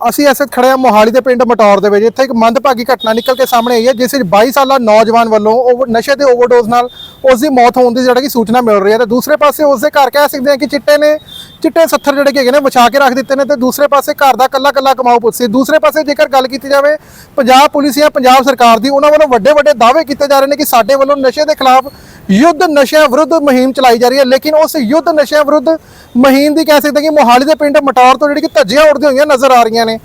ਅਸੀਂ ਐਸੇ ਖੜੇ ਆ ਮੋਹਾਲੀ ਦੇ ਪਿੰਡ ਮਟੌਰ ਦੇ ਵਿੱਚ ਇੱਥੇ ਇੱਕ ਮੰਦਭਾਗੀ ਘਟਨਾ ਨਿਕਲ ਕੇ ਸਾਹਮਣੇ ਆਈ ਹੈ, ਜਿਸ ਵਿੱਚ 22 ਸਾਲਾ ਨੌਜਵਾਨ ਵੱਲੋਂ ਉਹ ਨਸ਼ੇ ਦੇ ਓਵਰਡੋਜ਼ ਨਾਲ ਉਸ ਦੀ ਮੌਤ ਹੋਣ ਦੀ ਜਿਹੜਾ ਕਿ ਸੂਚਨਾ ਮਿਲ ਰਹੀ ਹੈ। ਤੇ ਦੂਸਰੇ ਪਾਸੇ ਉਸ ਦੇ ਘਰ ਕਹਿ ਸਕਦੇ ਹਾਂ ਕਿ ਚਿੱਟੇ ਨੇ, ਚਿੱਟੇ ਸੱਥਰ ਜਿਹੜੇ ਕਿ ਹੈਗੇ ਨੇ, ਵਿਛਾ ਕੇ ਰੱਖ ਦਿੱਤੇ ਨੇ ਤੇ ਦੂਸਰੇ ਪਾਸੇ ਘਰ ਦਾ ਕੱਲਾ ਕੱਲਾ ਕਮਾਊ ਪੁੱਤ ਸੀ। ਦੂਸਰੇ ਪਾਸੇ ਜੇਕਰ ਗੱਲ ਕੀਤੀ ਜਾਵੇ, ਪੰਜਾਬ ਪੁਲਿਸ ਜਾਂ ਪੰਜਾਬ ਸਰਕਾਰ ਦੀ, ਉਹਨਾਂ ਵੱਲੋਂ ਵੱਡੇ ਵੱਡੇ ਦਾਅਵੇ ਕੀਤੇ ਜਾ ਰਹੇ ਨੇ ਕਿ ਸਾਡੇ ਵੱਲੋਂ ਨਸ਼ੇ ਦੇ ਖਿਲਾਫ ਯੁੱਧ ਨਸ਼ਿਆਂ ਵਿਰੁੱਧ ਮੁਹਿੰਮ ਚਲਾਈ ਜਾ ਰਹੀ ਹੈ, ਲੇਕਿਨ ਉਸ ਯੁੱਧ ਨਸ਼ਿਆਂ ਵਿਰੁੱਧ ਮੁਹਿੰਮ ਦੀ ਕਹਿ ਸਕਦੇ ਕਿ ਮੋਹਾਲੀ ਦੇ ਪਿੰਡ ਮਟੌਰ ਤੋਂ ਜਿਹੜੀ ਕਿ ਧੱਜੀਆਂ ਉੱਡਦੀਆਂ ਹੋਈਆਂ ਨਜ਼ਰ ਆ ਰਹੀਆਂ ਨੇ।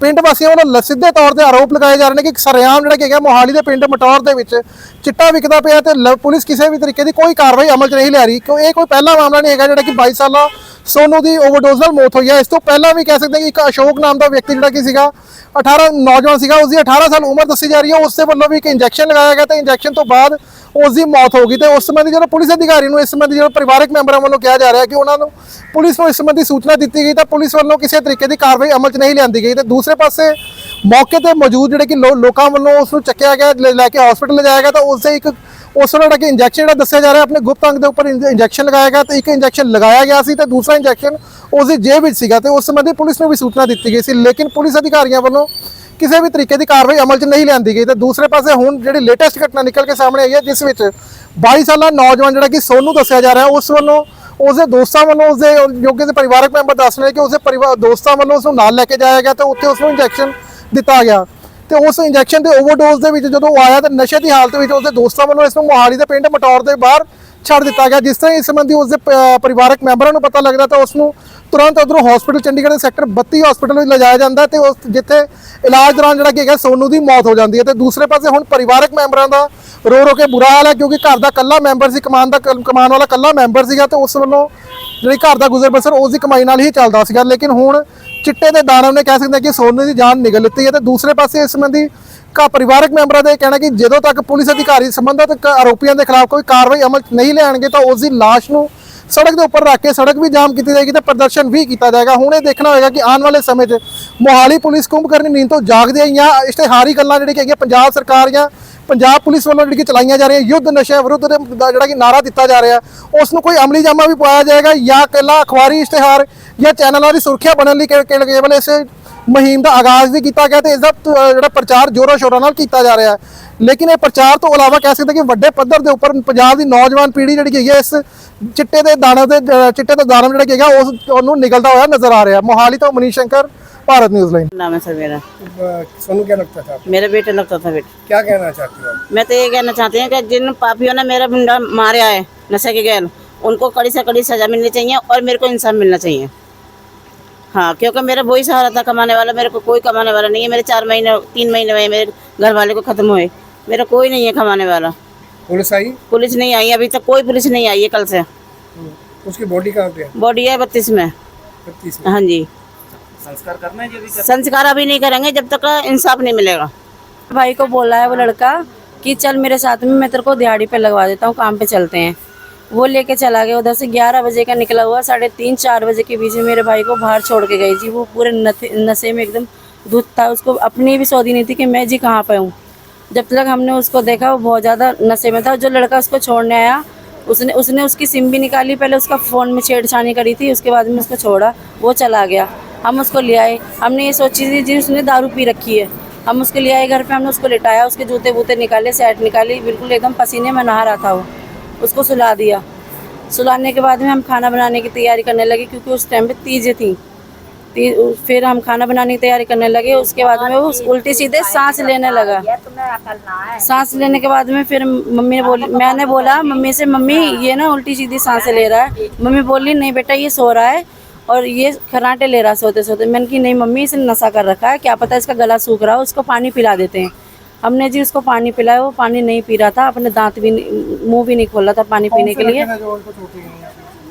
ਪਿੰਡ ਵਾਸੀਆਂ ਵੱਲੋਂ ਲ- ਸਿੱਧੇ ਤੌਰ ਤੇ ਆਰੋਪ ਲਗਾਏ ਜਾ ਰਹੇ ਨੇ ਕਿ ਸਰੇਆਮ ਜਿਹੜਾ ਕਿ ਹੈਗਾ ਮੋਹਾਲੀ ਦੇ ਪਿੰਡ ਮਟੌਰ ਦੇ ਵਿੱਚ ਚਿੱਟਾ ਵਿਕਦਾ ਪਿਆ ਤੇ ਲ- ਪੁਲਿਸ ਕਿਸੇ ਵੀ ਤਰੀਕੇ ਦੀ ਕੋਈ ਕਾਰਵਾਈ ਅਮਲ 'ਚ ਨਹੀਂ ਲੈ ਰਹੀ, ਕਿਉਂ ਇਹ ਕੋਈ ਪਹਿਲਾ ਮਾਮਲਾ ਨਹੀਂ ਹੈਗਾ ਜਿਹੜਾ ਕਿ 22 ਸਾਲਾਂ ਸੋਨੂ ਦੀ ਓਵਰਡੋਜ਼ ਨਾਲ ਮੌਤ ਹੋਈ ਹੈ। ਇਸ ਤੋਂ ਪਹਿਲਾਂ ਵੀ ਕਹਿ ਸਕਦੇ ਹਾਂ ਕਿ ਇੱਕ ਅਸ਼ੋਕ ਨਾਮ ਦਾ ਵਿਅਕਤੀ ਜਿਹੜਾ ਕਿ ਸੀਗਾ 18 ਨੌਜਵਾਨ ਸੀਗਾ, ਉਸ ਦੀ 18 ਸਾਲ ਉਮਰ ਦੱਸੀ ਜਾ ਰਹੀ ਹੈ। ਉਸ ਦੇ ਵੱਲੋਂ ਵੀ ਇੱਕ ਇੰਜੈਕਸ਼ਨ ਲਗਾਇਆ ਗਿਆ ਤੇ ਇੰਜੈਕਸ਼ਨ ਤੋਂ ਬਾਅਦ ਉਸ ਦੀ ਮੌਤ ਹੋ ਗਈ ਤੇ ਉਸ ਸੰਬੰਧੀ ਜਦੋਂ ਪੁਲਿਸ ਅਧਿਕਾਰੀ ਨੂੰ, ਇਸ ਸੰਬੰਧੀ ਜਦੋਂ ਪਰਿਵਾਰਕ ਮੈਂਬਰਾਂ ਵੱਲੋਂ ਕਿਹਾ ਜਾ ਰਿਹਾ ਕਿ ਉਹਨਾਂ ਨੂੰ ਪੁਲਿਸ ਨੂੰ ਇਸ ਸੰਬੰਧੀ ਸੂਚਨਾ ਦਿੱਤੀ ਗਈ ਤਾਂ ਪੁਲਿਸ ਵੱਲੋਂ ਕਿਸੇ ਤਰੀਕੇ ਦੀ ਕਾਰਵਾਈ ਅਮਲ 'ਚ ਨਹੀਂ ਲਿਆਂਦੀ ਗਈ ਤੇ ਦੂਸਰੇ ਪਾਸੇ ਮੌਕੇ ਤੇ ਮੌਜੂਦ ਜਿਹੜੇ ਕਿ ਲੋ- ਲੋਕਾਂ ਵੱਲੋਂ ਉਸ ਨੂੰ ਚੱਕਿਆ ਗਿਆ, ਲੈ ਲੈ ਕੇ ਹਸਪੀਟਲ ਲਿਜਾਇਆ ਗਿਆ ਤਾਂ ਉਸ ਦੇ ਇੱਕ ਉਸ ਨੂੰ ਜਿਹੜਾ ਕਿ ਇੰਜੈਕਸ਼ਨ ਜਿਹੜਾ ਦੱਸਿਆ ਜਾ ਰਿਹਾ, ਆਪਣੇ ਗੁਪਤ ਅੰਗ ਦੇ ਉੱਪਰ ਇੰਜੈਕਸ਼ਨ ਲਗਾਇਆ ਗਿਆ ਤੇ ਇੱਕ ਇੰਜੈਕਸ਼ਨ ਲਗਾਇਆ ਗਿਆ ਸੀ ਤੇ ਦੂਸਰਾ ਇੰਜੈਕਸ਼ਨ ਉਸ ਦੀ ਜੇਬ ਵਿੱਚ ਸੀਗਾ ਤੇ ਉਸ ਸੰਬੰਧੀ ਪੁਲਿਸ ਨੂੰ ਵੀ ਸੂਚਨਾ ਦਿੱਤੀ ਗਈ ਸੀ। ਲੇਕਿਨ ਪੁਲਿਸ ਅਧਿਕਾਰੀਆਂ ਵੱਲੋਂ ਕਿਸੇ ਵੀ ਤਰੀਕੇ ਦੀ ਕਾਰਵਾਈ ਅਮਲ 'ਚ ਨਹੀਂ ਲਿਆਂਦੀ ਗਈ ਤੇ ਦੂਸਰੇ ਪਾਸੇ ਹੁਣ ਜਿਹੜੀ ਲੇਟੈਸਟ ਘਟਨਾ ਨਿਕਲ ਕੇ ਸਾਹਮਣੇ ਆਈ ਹੈ, ਜਿਸ ਵਿੱਚ 22 ਸਾਲਾ ਨੌਜਵਾਨ ਜਿਹੜਾ ਕਿ ਸੋਨੂ ਦੱਸਿਆ ਜਾ ਰਿਹਾ, ਉਸ ਵੱਲੋਂ ਉਸਦੇ ਦੋਸਤਾਂ ਵੱਲੋਂ ਉਸਦੇ ਯੋਗੇ ਦੇ ਪਰਿਵਾਰਕ ਮੈਂਬਰ ਦੱਸ ਰਹੇ ਕਿ ਉਸਦੇ ਪਰਿਵਾਰ ਦੋਸਤਾਂ ਵੱਲੋਂ ਉਸ ਨੂੰ ਨਾਲ ਲੈ ਕੇ ਜਾਇਆ ਗਿਆ ਤੇ ਉੱਥੇ ਉਸ ਨੂੰ ਇੰਜੈਕਸ਼ਨ ਦਿੱਤਾ ਗਿਆ। ਤੇ ਉਸ ਇੰਜੈਕਸ਼ਨ ਦੇ ਓਵਰਡੋਜ਼ ਦੇ ਵਿੱਚ ਜਦੋਂ ਉਹ ਆਇਆ ਤਾਂ ਨਸ਼ੇ ਦੀ ਹਾਲਤ ਵਿੱਚ ਉਸਦੇ ਦੋਸਤਾਂ ਵੱਲੋਂ ਇਸ ਨੂੰ ਮੋਹਾਲੀ ਦੇ ਪਿੰਡ ਮਟੌਰ ਦੇ ਬਾਹਰ ਛੱਡ ਦਿੱਤਾ ਗਿਆ। ਜਿਸ ਤਰ੍ਹਾਂ ਇਸ ਸੰਬੰਧੀ ਉਸਦੇ ਪ- ਪਰਿਵਾਰਕ ਮੈਂਬਰਾਂ ਨੂੰ ਪਤਾ ਲੱਗਦਾ ਤਾਂ ਉਸ ਨੂੰ ਤੁਰੰਤ ਉਧਰੋਂ ਹਸਪੀਟਲ ਚੰਡੀਗੜ੍ਹ ਦੇ ਸੈਕਟਰ 32 ਹਸਪੀਟਲ ਵਿੱਚ ਲਿਜਾਇਆ ਜਾਂਦਾ ਤੇ ਉਸ ਜਿੱਥੇ ਇਲਾਜ ਦੌਰਾਨ ਜਿਹੜਾ ਕੀ ਹੈਗਾ ਸੋਨੂ ਦੀ ਮੌਤ ਹੋ ਜਾਂਦੀ ਹੈ ਤੇ ਦੂਸਰੇ ਪਾਸੇ ਹੁਣ ਪਰਿਵਾਰਕ ਮੈਂਬਰਾਂ ਦਾ ਰੋ ਰੋ ਕੇ ਬੁਰਾ ਹਾਲ ਹੈ ਕਿਉਂਕਿ ਘਰ ਦਾ ਕੱਲਾ ਮੈਂਬਰ ਸੀ, ਕਮਾਨ ਦਾ ਕਮਾਨ ਵਾਲਾ ਕੱਲਾ ਮੈਂਬਰ ਸੀਗਾ ਤੇ ਉਸ ਵੱਲੋਂ ਜਿਹੜੀ ਘਰ ਦਾ ਗੁਜ਼ਰ ਬਸਰ ਉਸ ਦੀ ਕਮਾਈ ਨਾਲ ਹੀ ਚੱਲਦਾ ਸੀਗਾ। ਲੇਕਿਨ ਹੁਣ ਚਿੱਟੇ ਦੇ ਦਾਣਮ ਨੇ ਕਹਿ ਸਕਦੇ ਹਾਂ ਕਿ ਸੋਨੇ ਦੀ ਜਾਨ ਨਿਗਲ ਲਿੱਤੀ ਹੈ ਤੇ ਦੂਸਰੇ ਪਾਸੇ ਇਸ ਸੰਬੰਧੀ ਕਾ ਪਰਿਵਾਰਕ ਮੈਂਬਰਾਂ ਦਾ ਇਹ ਕਹਿਣਾ ਕਿ ਜਦੋਂ ਤੱਕ ਪੁਲਿਸ ਅਧਿਕਾਰੀ ਸੰਬੰਧਿਤ ਕ- ਆਰੋਪੀਆਂ ਦੇ ਖਿਲਾਫ ਕੋਈ ਕਾਰਵਾਈ ਅਮਲ ਨਹੀਂ ਲੈਣਗੇ ਤਾਂ ਉਸ ਦੀ ਲਾਸ਼ ਨੂੰ ਸੜਕ ਦੇ ਉੱਪਰ ਰੱਖ ਕੇ ਸੜਕ ਵੀ ਜਾਮ ਕੀਤੀ ਜਾਏਗੀ ਤੇ ਪ੍ਰਦਰਸ਼ਨ ਵੀ ਕੀਤਾ ਜਾਏਗਾ। ਹੁਣ ਇਹ ਦੇਖਣਾ ਹੋਏਗਾ ਕਿ ਆਉਣ ਵਾਲੇ ਸਮੇਂ 'ਚ ਮੋਹਾਲੀ ਪੁਲਿਸ ਕੁੰਭਕਰਨੀ ਨੀਂਦ ਤੋਂ ਜਾਗਦੇ ਆਈ ਜਾਂ ਇਸ਼ਤਿਹਾਰੀ ਗੱਲਾਂ ਜਿਹੜੀ ਹੈਗੀਆਂ ਪੰਜਾਬ ਸਰਕਾਰ ਜਾਂ ਪੰਜਾਬ ਪੁਲਿਸ ਵੱਲੋਂ ਜਿਹੜੀ ਕਿ ਚਲਾਈਆਂ ਜਾ ਰਹੀਆਂ, ਯੁੱਧ ਨਸ਼ਿਆਂ ਵਿਰੁੱਧ ਦਾ ਜਿਹੜਾ ਕਿ ਨਾਰਾ ਦਿੱਤਾ ਜਾ ਰਿਹਾ, ਉਸ ਨੂੰ ਕੋਈ ਅਮਲੀ ਜਾਮਾ ਵੀ ਪਾਇਆ ਜਾਏਗਾ ਜਾਂ ਇਕੱਲਾ ਅਖਬਾਰੀ ਇਸ਼ਤਿਹਾਰ ਜਾਂ ਚੈਨਲਾਂ ਦੀ ਸੁਰੱਖਿਆ ਬਣਨ ਲਈ ਕਿ- ਕਿ- ਕੇਵਲ ਇਸ ਮੁਹਿੰਮ ਦਾ ਆਗਾਜ਼ ਵੀ ਕੀਤਾ ਗਿਆ ਤੇ ਇਸ ਦਾ ਤ- ਜਿਹੜਾ ਪ੍ਰਚਾਰ ਜ਼ੋਰਾਂ ਸ਼ੋਰਾਂ ਨਾਲ ਕੀਤਾ ਜਾ ਰਿਹਾ ਹੈ ਲੇਕਿਨ ਇਹ ਪ੍ਰਚਾਰ ਤੋਂ ਇਲਾਵਾ ਕਹਿ ਸਕਦੇ ਕਿ ਵੱਡੇ ਪੱਧਰ ਦੇ ਉੱਪਰ ਪੰਜਾਬ ਦੀ ਨੌਜਵਾਨ ਪੀੜ੍ਹੀ ਜਿਹੜੀ ਹੈਗੀ ਹੈ ਇਸ ਚਿੱਟੇ ਦੇ ਦਾਣੇ ਦੇ ਅ, ਚਿੱਟੇ ਦਾ ਦਾਣਾ ਜਿਹੜਾ ਕਿ ਹੈਗਾ ਉਸ ਉਹਨੂੰ ਨਿਕਲਦਾ ਹੋਇਆ ਨਜ਼ਰ ਆ ਰਿਹਾ ਮੋਹਾਲੀ ਤੋਂ ਮਨੀਸ਼ ਸ਼ੰਕਰ ਭਾਰਤ ਨਿਊਜ਼ ਲਾਈਨ नाम है सर मेरा सोनू क्या लगता था आपको? मेरा बेटा लगता था बेटा क्या कहना चाहती हो आप मैं तो ये कहना चाहती हूँ कि जिन पापियों ने मेरा मुंडा मारा है नशे के गैर उनको कड़ी से कड़ी सजा मिलनी चाहिए और मेरे को इंसाफ मिलना चाहिए हाँ क्योंकि मेरा वही सहारा था कमाने वाला मेरे को कोई कमाने वाला नहीं है मेरे चार महीने तीन महीने में मेरे घर वाले को ख़त्म हुए। मेरा कोई नहीं है कमाने वाला। पुलिस आई? पुलिस नहीं आई अभी तक कोई पुलिस नहीं आई है कल से। उसकी बॉडी कहाँ पे है? बॉडी है बत्तीस में। बत्तीस हाँ जी। संस्कार करना है संस्कार अभी नहीं करेंगे जब तक इंसाफ नहीं मिलेगा। भाई को बोला है वो लड़का कि चल मेरे साथ में मैं तेरे को दिहाड़ी पे लगवा देता हूँ काम पे चलते हैं। वो लेके चला गया। उधर से ग्यारह बजे का निकला हुआ, साढ़े तीन, चार बजे के बीच में मेरे भाई को बाहर छोड़ के गई जी। वो पूरे नशे में एकदम धुत था। उसको अपनी भी सौदी नहीं थी कि मैं जी कहाँ पे हूँ। जब तक हमने उसको देखा, वो बहुत ज़्यादा नशे में था। जो लड़का उसको छोड़ने आया, उसने उसने उसकी सिम भी निकाली। पहले उसका फ़ोन में छेड़छानी करी थी, उसके बाद में उसको छोड़ा, वो चला गया। हम उसको ले आए। हमने ये सोची थी, जी उसने दारू पी रखी है। हम उसको ले आए, घर पे हमने उसको लिटाया, उसके जूते वूते निकाले सेट निकाली। बिल्कुल एकदम पसीने में नहा रहा था वो। उसको सुला दिया। सुलाने के बाद में हम खाना बनाने की तैयारी करने लगे क्योंकि उस टाइम पे तीजें थी। ती, फिर हम खाना बनाने की तैयारी करने लगे उसके बाद में वो उल्टी सीधे सांस लेने लगा। सांस लेने के बाद में फिर मम्मी ने बोली मैंने बोला मम्मी से मम्मी ये ना उल्टी सीधी साँसें ले रहा है। मम्मी बोली नहीं बेटा ये सो रहा है और ये खराटे ले रहा है सोते सोते मैंने की नहीं मम्मी इसने नशा कर रखा है क्या पता इसका गला सूख रहा है उसको पानी पिला देते हैं। हमने जी उसको पानी पिलाया वो पानी नहीं पी रहा था अपने दांत भी मुँह भी नहीं खोला था पानी पीने के लिए?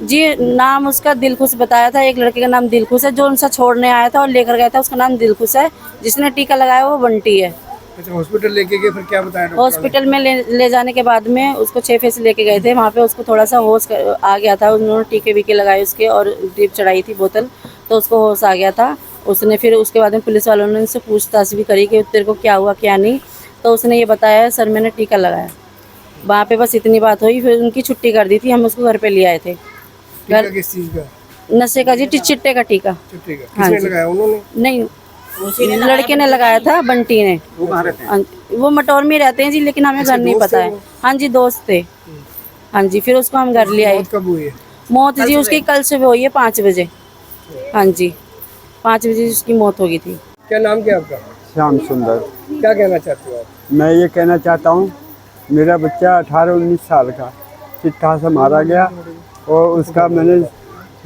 जी नाम उसका दिलखुश बताया था एक लड़के का नाम दिलखुश है जो उनसे छोड़ने आया था और लेकर गया था उसका नाम दिलखुश है जिसने टीका लगाया वो बंटी है। अच्छा हॉस्पिटल लेके गए फिर क्या बताया हॉस्पिटल में ले, ले जाने के बाद में उसको छः फेस लेके गए थे वहाँ पे उसको थोड़ा सा होश आ गया था उन्होंने टीके वीके लगाए उसके और ड्रिप चढ़ाई थी बोतल तो उसको होश आ गया था। उसने फिर उसके बाद में पुलिस वालों ने उनसे पूछताछ भी करी कि तेरे को क्या हुआ क्या नहीं तो उसने ये बताया सर मैंने टीका लगाया। वहाँ पे बस इतनी बात हुई फिर उनकी छुट्टी कर दी थी हम उसको घर पे ले आए थे। टीका किस चीज़ का? नशे का जी चिट्टे का टीका। का। हाँ किसने जी। लगाया? उन्होंने? नहीं लड़के ने लगाया था बंटी ने। वो कहाँ रहते हैं? वो मटौर में रहते हैं जी लेकिन हमें घर नहीं पता है। हाँ जी दोस्त थे। हाँ जी फिर उसको हम घर ले आए। मौत कब हुई मौत जी उसकी कल सुबह हुई है पाँच बजे। हाँ जी पाँच बजे उसकी मौत हो गई थी। क्या नाम क्या आपका? श्याम सुंदर। क्या कहना चाहते हो आप? मैं ये कहना चाहता हूँ मेरा बच्चा अठारह उन्नीस साल का चिट्ठा से मारा गया और उसका मैंने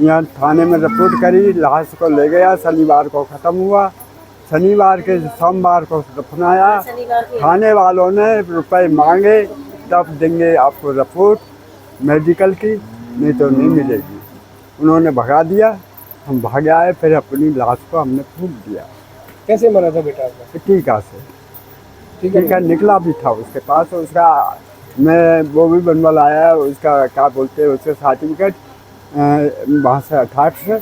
यहाँ थाने में रिपोर्ट करी लाश को ले गया शनिवार को ख़त्म हुआ। शनिवार के सोमवार को दफनाया थाने वालों ने रुपए मांगे तब देंगे आपको रिपोर्ट मेडिकल की नहीं तो नहीं मिलेगी। उन्होंने भगा दिया हम भाग आए फिर अपनी लाश को हमने फूक दिया। कैसे मरा था बेटा टीका से। ठीक है। निकला भी था उसके पास उसका मैं वो भी बनवा लाया, उसका क्या बोलते हैं, उसका सर्टिफिकेट वहाँ से अठाठ से,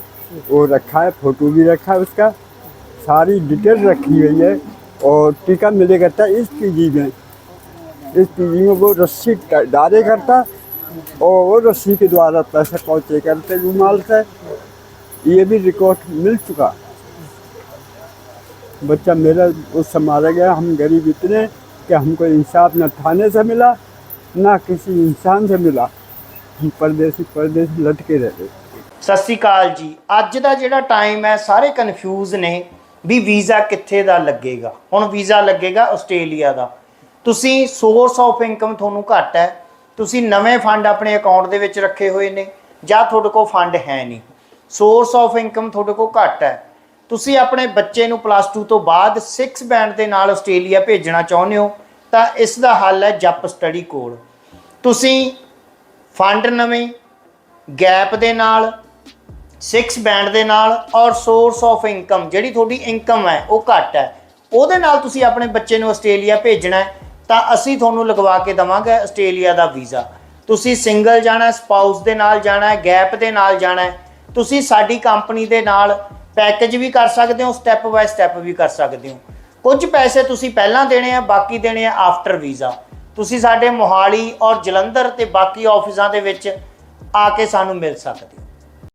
वो रखा है फ़ोटो भी रखा है उसका, सारी डिटेल रखी हुई है और टीका मिलेगा था इस पीजी में। इस पीजी में वो रस्सी डाले करता और वो रस्सी के द्वारा पैसे पहुँचे करते रुमाल से। ये भी रिकॉर्ड मिल चुका। बच्चा मेरा उससे मारा गया हम गरीब इतने कि हमको इंसाफ न थाने से मिला ना किसी इंसान से मिला हम परदेसी परदेसी लटके रहे ਸਤਿ ਸ੍ਰੀ ਅਕਾਲ ਜੀ ਅੱਜ ਦਾ ਜਿਹੜਾ ਟਾਈਮ ਹੈ ਸਾਰੇ ਕਨਫਿਊਜ਼ ਨੇ ਵੀ ਵੀਜ਼ਾ ਕਿੱਥੇ ਦਾ ਲੱਗੇਗਾ ਹੁਣ ਵੀਜ਼ਾ ਲੱਗੇਗਾ ਆਸਟ੍ਰੇਲੀਆ ਦਾ ਤੁਸੀਂ ਸੋਰਸ ਆਫ ਇਨਕਮ ਤੁਹਾਨੂੰ ਘੱਟ ਹੈ ਤੁਸੀਂ ਨਵੇਂ ਫੰਡ ਆਪਣੇ ਅਕਾਊਂਟ ਦੇ ਵਿੱਚ ਰੱਖੇ ਹੋਏ ਨੇ ਜਾਂ ਤੁਹਾਡੇ ਕੋਲ ਫੰਡ ਹੈ ਨਹੀਂ ਸੋਰਸ ਆਫ ਇਨਕਮ ਤੁਹਾਡੇ ਕੋਲ ਘੱਟ ਹੈ ਤੁਸੀਂ ਆਪਣੇ ਬੱਚੇ ਨੂੰ ਪਲੱਸ 2 ਤੋਂ ਬਾਅਦ 6 ਬੈਂਡ ਦੇ ਨਾਲ ਆਸਟ੍ਰੇਲੀਆ ਭੇਜਣਾ ਚਾਹੁੰਦੇ ਹੋ, ਤਾਂ ਇਸ ਦਾ ਹੱਲ ਹੈ ਜੱਪ ਸਟੱਡੀ ਕੋਡ ਤੁਸੀਂ ਫੰਡ ਨਵੇਂ ਗੈਪ ਦੇ ਨਾਲ 6 ਬੈਂਡ ਦੇ ਨਾਲ ਔਰ ਸੋਰਸ ਆਫ ਇਨਕਮ ਜਿਹੜੀ ਤੁਹਾਡੀ ਇਨਕਮ ਹੈ, ਉਹ ਘੱਟ ਹੈ। ਉਹਦੇ ਨਾਲ ਤੁਸੀਂ ਆਪਣੇ ਬੱਚੇ ਨੂੰ ਆਸਟ੍ਰੇਲੀਆ ਭੇਜਣਾ ਤਾਂ ਅਸੀਂ ਤੁਹਾਨੂੰ ਲਗਵਾ ਕੇ ਦਵਾਂਗੇ ਆਸਟ੍ਰੇਲੀਆ ਦਾ ਵੀਜ਼ਾ। ਤੁਸੀਂ ਸਿੰਗਲ ਜਾਣਾ ਸਪਾਊਸ ਦੇ ਨਾਲ ਜਾਣਾ ਗੈਪ ਦੇ ਨਾਲ ਜਾਣਾ ਤੁਸੀਂ ਸਾਡੀ ਕੰਪਨੀ ਦੇ ਨਾਲ ਪੈਕੇਜ ਵੀ ਕਰ ਸਕਦੇ ਹੋ ਸਟੈਪ ਬਾਏ ਸਟੈਪ ਵੀ ਕਰ ਸਕਦੇ ਹੋ। ਕੁਝ ਪੈਸੇ ਤੁਸੀਂ ਪਹਿਲਾਂ ਦੇਣੇ ਆ, ਬਾਕੀ ਦੇਣੇ ਆ ਆਫਟਰ ਵੀਜ਼ਾ ਤੁਸੀਂ ਸਾਡੇ ਮੋਹਾਲੀ ਔਰ ਜਲੰਧਰ ਤੇ ਬਾਕੀ ਆਫਿਸਾਂ ਦੇ ਵਿੱਚ ਆ ਕੇ ਸਾਨੂੰ ਮਿਲ ਸਕਦੇ ਹੋ।